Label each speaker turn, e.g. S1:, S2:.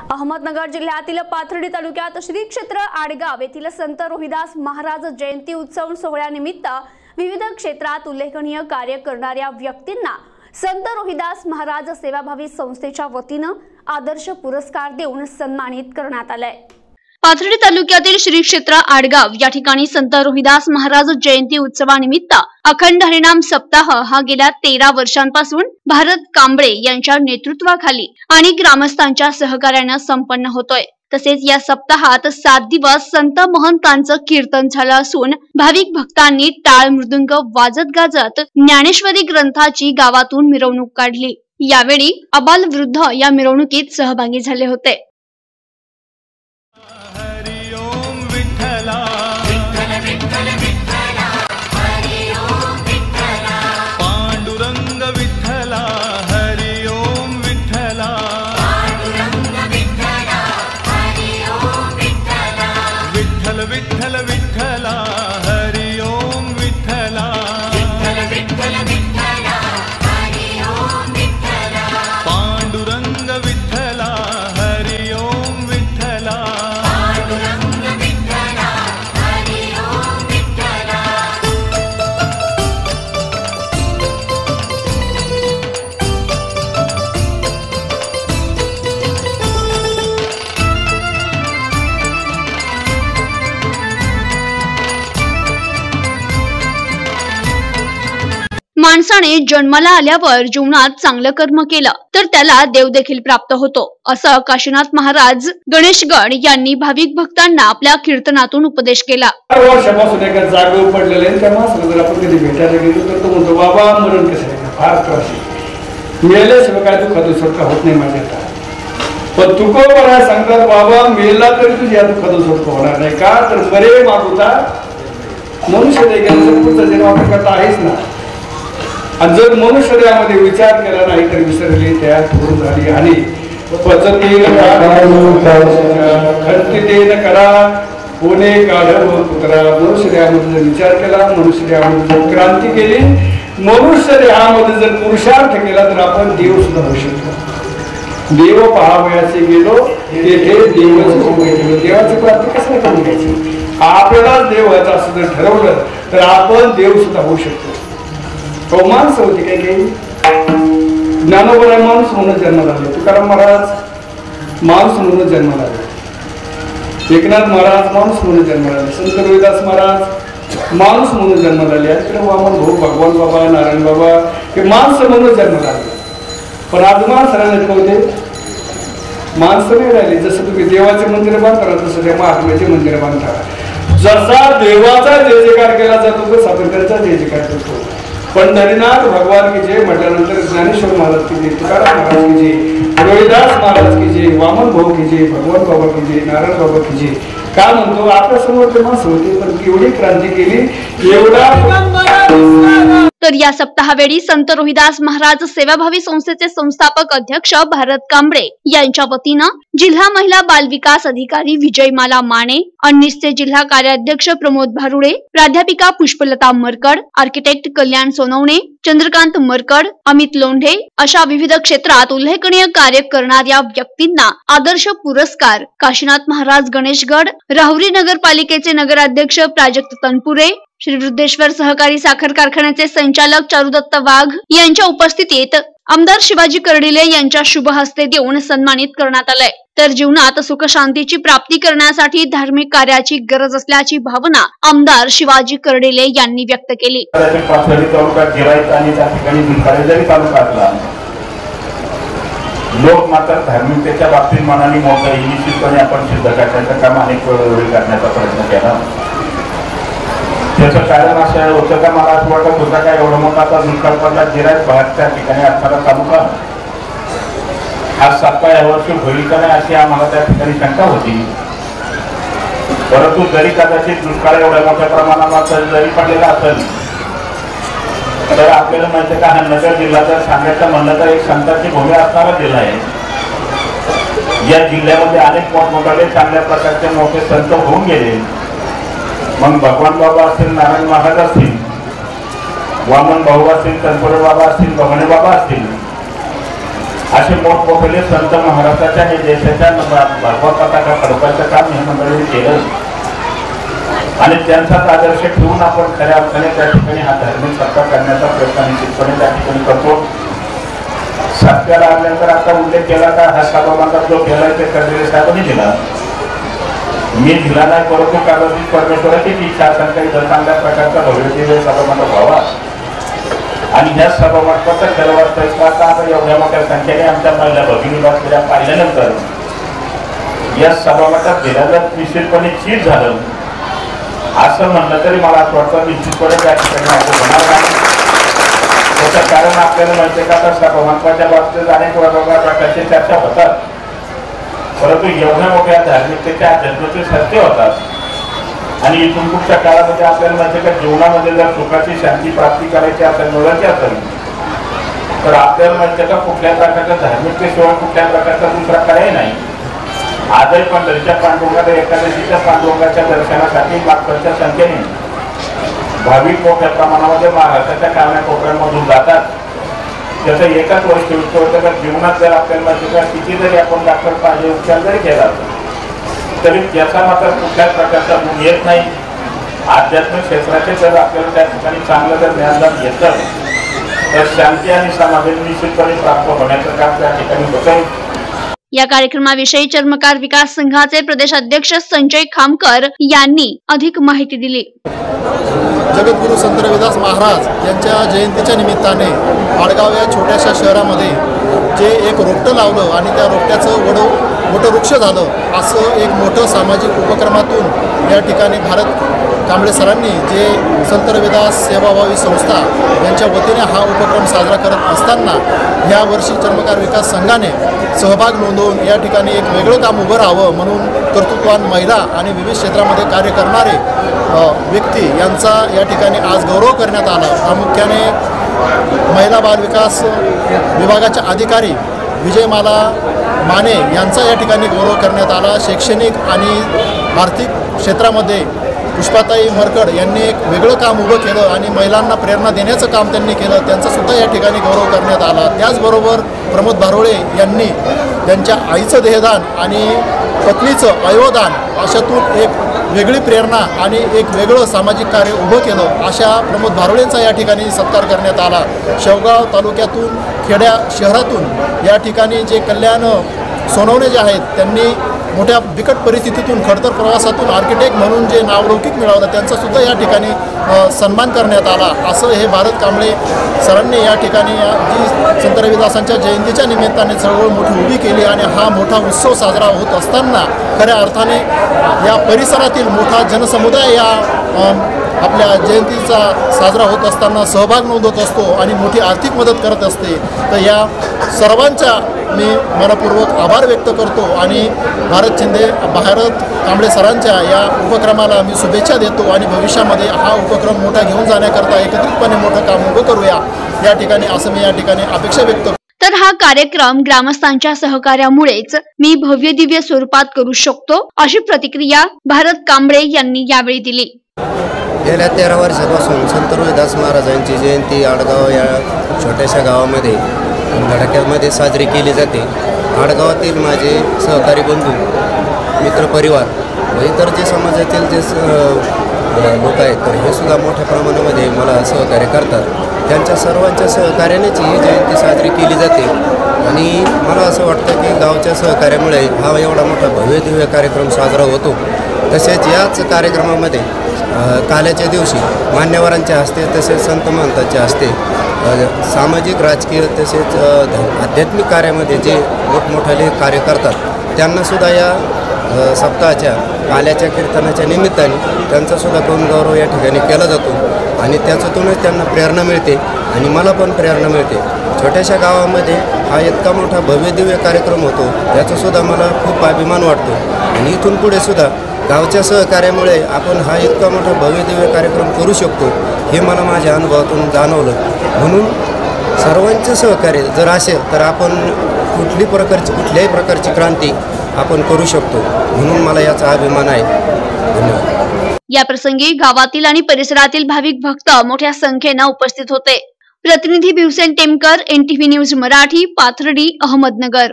S1: अहमदनगर जिल्ह्यातील पाथर्डी तालुक्यात श्री क्षेत्र आडगाव येथील संत रोहिदास महाराज जयंती उत्सव सोहळ्यानिमित्त विविध क्षेत्रात उल्लेखनीय कार्य करणाऱ्या व्यक्तींना संत रोहिदास महाराज सेवाभावी संस्थेच्या वतीनं आदर्श पुरस्कार देऊन सन्मानित करण्यात आलाय. पाथर्डी तालुक्यातील श्री क्षेत्र आडगाव या ठिकाणी संत रोहिदास महाराज जयंती उत्सवानिमित्त अखंड हरिणाम सप्ताह हा गेल्या तेरा वर्षांपासून भारत कांबळे यांच्या नेतृत्वाखाली आणि ग्रामस्थांच्या सहकार्यानं संपन्न होतोय. तसेच या सप्ताहात सात दिवस संत महंतांचं कीर्तन झालं असून भाविक भक्तांनी टाळ मृदुंग वाजत गाजत ज्ञानेश्वरी ग्रंथाची गावातून मिरवणूक काढली. यावेळी अबाल वृद्ध या मिरवणुकीत सहभागी झाले होते. माणसाने जन्माला आल्यावर जीवनात चांगलं कर्म केलं तर त्याला देव देखील प्राप्त होतो असं काशीनाथ महाराज गणेशगड यांनी भाविक भक्तांना आपल्या कीर्तनातून उपदेश केला.
S2: चार वर्षापासून एका जागेवर पडलेलं भेटायला गेलो तर तो म्हणतो बाबा मरण कसं फार त्रास आहे. मेल्याशिवाय काय दुःखातून दुसरका होत नाही माझ्या आता पण तुकोबरा सांगतात बाबा मेला तरी तुझी या दुःखातून सुटका होणार नाही. का? तर बरे मागुता मनुष्य देखील पुढचा जन्म आपण आहेच ना. आणि जर मनुष्य यामध्ये विचार केला नाही तर विसरली तयार करून झाली. आणि पचतीन करा कोणे काढव पुत्रा. मनुष्य देहामध्ये जर विचार केला मनुष्य देहामध्ये जर क्रांती केली मनुष्य देहामध्ये जर पुरुषार्थ केला तर आपण देव सुद्धा होऊ शकतो. देव पहावयाचे गेलो तेथे देवच गेलो देवाची प्राप्ती कसं करून घ्यायची? आपल्याला देव व्हायचं असं जर ठरवलं तर आपण देव सुद्धा होऊ शकतो. हो माणसं होती काही काही. ज्ञानोबरा माणूस म्हणून जन्माला आले तुकाराम महाराज माणूस म्हणून जन्माला आले एकनाथ महाराज माणूस म्हणून जन्माला आले संत रविदास महाराज माणूस म्हणून जन्माला आले आणि इकडे वामन भाऊ हो, भगवान बाबा नारायण बाबा हे माणसं म्हणून जन्माला आले पण आज माणसं राहिले होते. माणसं नाही राहिली. जसं तुम्ही देवाचे मंदिर बांधता तसं त्या महात्म्याचे मंदिर बांधता. जसा देवाचा जय जयकार केला जातो तसा आपण त्यांचा जय जयकार करतो. पंढरीनाथ भगवान की जय म्हटल्यानंतर ज्ञानेश्वर महाराज की जय तुकाराम महाराज की जय रोहिदास महाराज की जय वामन भाऊ की जय भगवान बाबा की जय नारायण बाबा की जय. का म्हणतो? आपल्यासमोर ते माणसं पण केवढी क्रांती केली एवढा
S1: तर या सप्ताहावेळी संत रोहिदास महाराज सेवाभावी संस्थेचे संस्थापक अध्यक्ष भारत कांबळे यांच्या वतीनं जिल्हा महिला बाल विकास अधिकारी विजयमाला माने अन्निसचे जिल्हा कार्याध्यक्ष प्रमोद भारुडे प्राध्यापिका पुष्पलता मरकड आर्किटेक्ट कल्याण सोनवणे चंद्रकांत मरकड अमित लोंढे अशा विविध क्षेत्रात उल्लेखनीय कार्य करणाऱ्या व्यक्तींना आदर्श पुरस्कार. काशीनाथ महाराज गणेशगड राहुरी नगरपालिकेचे नगराध्यक्ष प्राजक्त तनपुरे श्री वृद्धेश्वर सहकारी साखर कारखान्याचे संचालक चारुदत्त वाघ यांच्या उपस्थितीत आमदार शिवाजी कर्डिले यांच्या शुभ हस्ते देऊन सन्मानित करण्यात आलंय. तर जीवनात सुखशांतीची प्राप्ती करण्यासाठी धार्मिक कार्याची गरज असल्याची भावना आमदार शिवाजी कर्डिले यांनी व्यक्त केली.
S3: लोक मात्र धार्मिकतेच्या बाबतीत मनाने मोठं आहे निश्चितपणे आपण सिद्ध करण्याचं काम अनेक वेळोवेळी करण्याचा प्रयत्न केला. त्याचं कारण असं होतं का मला असं वाटत होतं का एवढा मोठा आता दुष्काळ पडला गिराईत बाहेरच्या ठिकाणी असणारा तालुका. आज सातवा या वर्षी होईल का नाही अशी आम्हाला त्या ठिकाणी शंका होती. परंतु जरी कदाचित दुष्काळ एवढ्या मोठ्या प्रमाणात जरी पडलेला असेल तर आपल्याला माहिती आहे का हा नगर जिल्हा जर सांगायचं म्हणलं तर एक संतांची भूमी असणारा जिल्हा आहे. या जिल्ह्यामध्ये अनेक मोठमोठाले चांगल्या प्रकारचे मोठे संत होऊन गेले. मग भगवान बाबा असतील नारायण महाराज असतील वामन भाऊ असतील तनपुरे बाबा असतील बघणे बाबा असतील असे मोठमोठे संत महाराष्ट्राच्या हे देशाच्या भगवा पताका काम हे मंडळीने केलं. आणि त्यांचाच आदर्श ठेवून आपण खऱ्या अर्थाने त्या ठिकाणी हा धार्मिक सत्ता करण्याचा प्रयत्न निश्चितपणे त्या ठिकाणी करतो. सत्याला आल्यानंतर आता उल्लेख केला का हा सभामांडा जो केलाय ते कर्जे साहेबांनी दिला. मी दिला करतो परंतु परमेश्वराची इच्छा असेल काही जर चांगल्या प्रकारचा भव्य सभामांडप व्हावा. आणि ह्या सभामंडपाचा गर्वाचा आता आता एवढ्या मोठ्या संख्येने आमच्या महिला भगिनी बसलेल्या पाहिल्यानंतर या सभामंडपात दिल्याला निश्चितपणे चीज झालं. असं म्हणलं तरी मला असं वाटतं निश्चितपणे त्या ठिकाणी असं होणार नाही. त्याचं कारण आपल्याला माहिती आहे का आता सभामंडपाच्या बाबतीत अनेक वेगवेगळ्या प्रकारची चर्चा होतात. परंतु एवढ्या मोठ्या धार्मिकतेच्या जन्माचे सत्य होतात. आणि इथून पुढच्या काळामध्ये आपल्याला जीवनामध्ये जर सुखाची शांती प्राप्ती करायची असेल मिळवायची असेल तर आपल्याला माहिती का कुठल्या प्रकारच्या धार्मिकतेशिवाय कुठल्या प्रकारचा दुसरा काही नाही. आजही पंढरीच्या पांडुरंगाला एकादशीच्या पांडुरंगाच्या दर्शनासाठी लाखोच्या संख्येने भाविक मोठ्या प्रमाणामध्ये महाराष्ट्राच्या कान्या कोपऱ्यांमधून जातात. जसं एकाच वर्ष उत्तर तसं जीवनात जर आपल्याला माहिती किती जरी आपण डॉक्टर पाहिजे उपचार जरी केला तरी त्याचा मात्र कुठल्याच प्रकारचा गुण येत नाही. आध्यात्मिक क्षेत्राचे जर आपल्याला त्या ठिकाणी चांगलं जर ज्ञान घेतलं तर शांती आणि समाधान निश्चितपणे प्राप्त होण्याचं काम त्या ठिकाणी होतं
S1: या कार्यक्रमाविषयी चर्मकार विकास संघाचे प्रदेश अध्यक्ष संजय खामकर यांनी अधिक माहिती दिली.
S4: जगद्गुरु संत रविदास महाराज यांच्या जयंतीच्या निमित्ताने आडगाव या छोट्याशा शहरामध्ये जे एक रोपटं लावलं आणि त्या रोपट्याचं वडो मोठं वृक्ष झालं. असं एक मोठं सामाजिक उपक्रमातून या ठिकाणी भारत कांबळे सरांनी जे संत रविदास सेवाभावी संस्था यांच्या वतीने हा उपक्रम साजरा करत असताना यावर्षी वर्षी चर्मकार विकास संघाने सहभाग नोंदवून या ठिकाणी एक वेगळं काम उभं राहावं म्हणून कर्तृत्वान महिला आणि विविध क्षेत्रामध्ये कार्य करणारे व्यक्ती यांचा या ठिकाणी आज गौरव करण्यात आला. प्रामुख्याने महिला बाल विकास विभागाच्या अधिकारी विजयमाला माने यांचा या ठिकाणी गौरव करण्यात आला. शैक्षणिक आणि आर्थिक क्षेत्रामध्ये पुष्पाताई मरकड यांनी एक वेगळं काम उभं केलं आणि महिलांना प्रेरणा देण्याचं काम त्यांनी केलं त्यांचासुद्धा या ठिकाणी गौरव करण्यात आला. त्याचबरोबर प्रमोद भारोळे यांनी त्यांच्या आईचं देहदान आणि पत्नीचं अयोदान अशातून एक वेगळी प्रेरणा आणि एक वेगळं सामाजिक कार्य उभं केलं अशा प्रमोद भारोळेंचा या ठिकाणी सत्कार करण्यात आला. शेवगाव तालुक्यातून खेड्या शहरातून या ठिकाणी जे कल्याण सोनवणे जे आहेत त्यांनी मोठ्या बिकट परिस्थितीतून खडतर प्रवासातून आर्किटेक्ट म्हणून जे नावलौकिक मिळवलं त्यांचा सुद्धा या ठिकाणी सन्मान करण्यात आला. असं हे भारत कांबळे सरांनी या ठिकाणी जी संत रविदासांच्या जयंतीच्या निमित्ताने चळवळ मोठी उभी केली आणि हा मोठा उत्सव साजरा होत असताना खऱ्या अर्थाने या परिसरातील मोठा जनसमुदाय या आपल्या जयंतीचा साजरा होत असताना सहभाग नोंदवत असतो आणि मोठी आर्थिक मदत करत असते. तर या सर्वांच्या मी मनपूर्वक आभार व्यक्त करतो आणि भारत शिंदे भारत कांबळे सरांच्या या उपक्रमाला मी शुभेच्छा देतो आणि भविष्यामध्ये हा उपक्रम मोठा घेऊन जाण्याकरता एकत्रितपणे मोठं काम उभं करूया. या ठिकाणी असं मी या ठिकाणी अपेक्षा व्यक्त
S1: तर हा कार्यक्रम ग्रामस्थांच्या सहकार्यामुळेच मी भव्य दिव्य स्वरूपात करू शकतो अशी प्रतिक्रिया भारत कांबळे यांनी यावेळी दिली.
S5: गेल्या तेरा वर्षापासून संत रोहिदास महाराजांची जयंती आडगाव या छोट्याशा गावामध्ये धडाक्यामध्ये साजरी केली जाते. आडगावातील माझे सहकारी बंधू मित्रपरिवार व इतर जे समाजातील जे लोक आहेत तर हे सुद्धा मोठ्या प्रमाणामध्ये मला सहकार्य करतात. त्यांच्या सर्वांच्या सहकार्यानेच ही जयंती साजरी केली जाते. आणि मला असं वाटतं की गावच्या सहकार्यामुळे हा एवढा मोठा भव्य दिव्य कार्यक्रम साजरा होतो. तसेच याच कार्यक्रमामध्ये काल्याच्या दिवशी मान्यवरांच्या हस्ते तसेच संत महंतांच्या हस्ते सामाजिक राजकीय तसेच ध- आध्यात्मिक कार्यामध्ये जे मोठमोठाले कार्य करतात त्यांनासुद्धा या सप्ताहाच्या काल्याच्या कीर्तनाच्या निमित्ताने त्यांचासुद्धा गौण गौरव या ठिकाणी केला जातो. आणि त्याच्यातूनच त्यांना प्रेरणा मिळते आणि मला पण प्रेरणा मिळते. छोट्याशा गावामध्ये हा इतका मोठा भव्यदिव्य कार्यक्रम होतो याचासुद्धा मला खूप अभिमान वाटतो. आणि इथून पुढे सुद्धा गावच्या सहकार्यामुळे आपण हा इतका मोठा भव्यदिव्य कार्यक्रम करू शकतो हे मला माझ्या अनुभवातून जाणवलं. म्हणून सर्वांचं सहकार्य जर असेल तर आपण कुठली प्रकारची कुठल्याही प्रकारची क्रांती आपण करू शकतो म्हणून मला याचा अभिमान आहे. धन्यवाद.
S1: या प्रसंगी गावातील आणि परिसरातील भाविक भक्त मोठ्या संख्येनं उपस्थित होते. प्रतिनिधी भिवसेन टेमकर एन न्यूज मराठी पाथर्डी अहमदनगर.